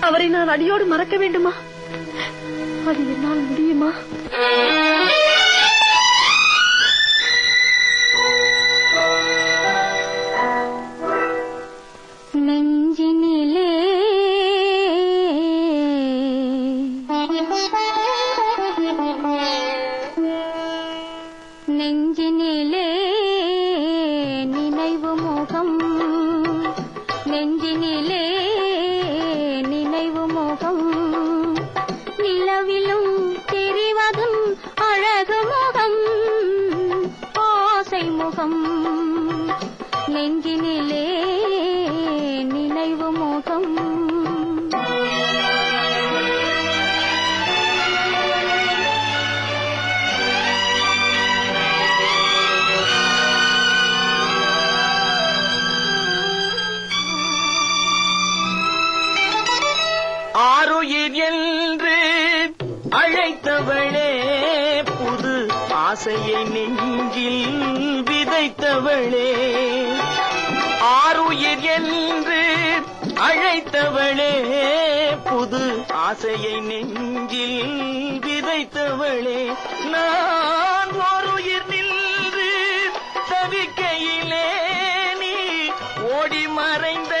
அவரை நான் அடியோடு மறக்க வேண்டுமா? அது என்னால் முடியுமா? நெஞ்சினிலே. நெஞ்சினிலே நினைவு முகம். நெஞ்சினிலே ஆறுயிர் என்று அழைத்தவளே புது ஆசையை நெஞ்சில் விதைத்தவளே. ஆறுயிர் என்று அழைத்தவளே புது ஆசையை நெஞ்சில் விதைத்தவளே. நான் ஓருயிர் நின்று தவிக்கையிலே நீ ஓடி மறைந்த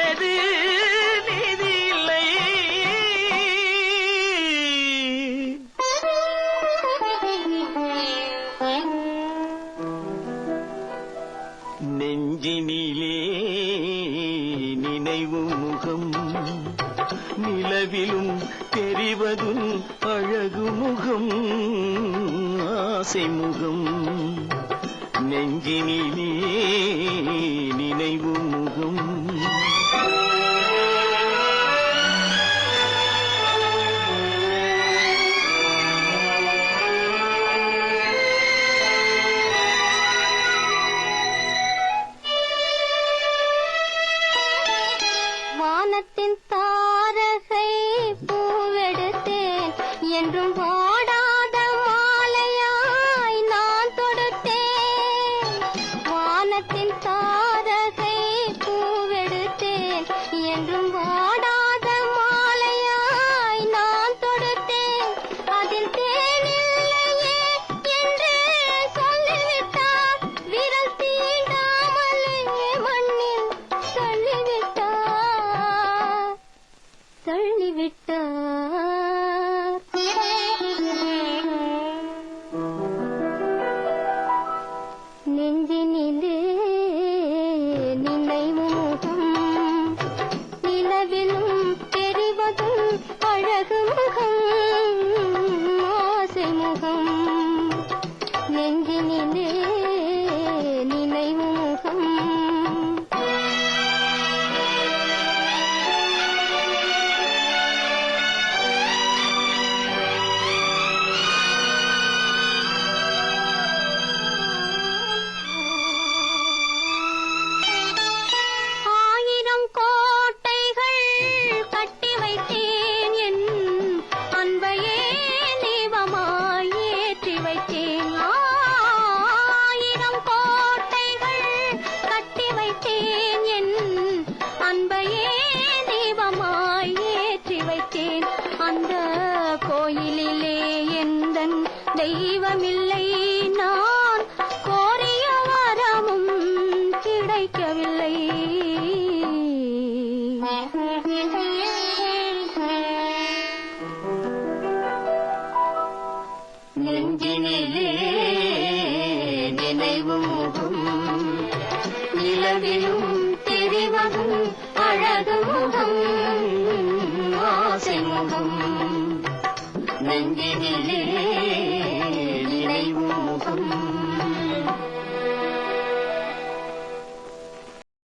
நெஞ்சினிலே நினைவு முகம். நிலவிலும் தெரிவதும் அழகு முகம். ஆசை முகம். நெஞ்சினிலே நினைவு முகம். வானத்தின் தாரகை பூவெடுத்தேன் என்றும் Mm-hmm. அந்த கோயிலிலே எந்த தெய்வமில்லை. நான் கோரிய வரமும் கிடைக்கவில்லை. நெஞ்சினிலே நினைவு முகம் நிலவிலும் தெரிவதும் சிங்கம் நெஞ்சினிலே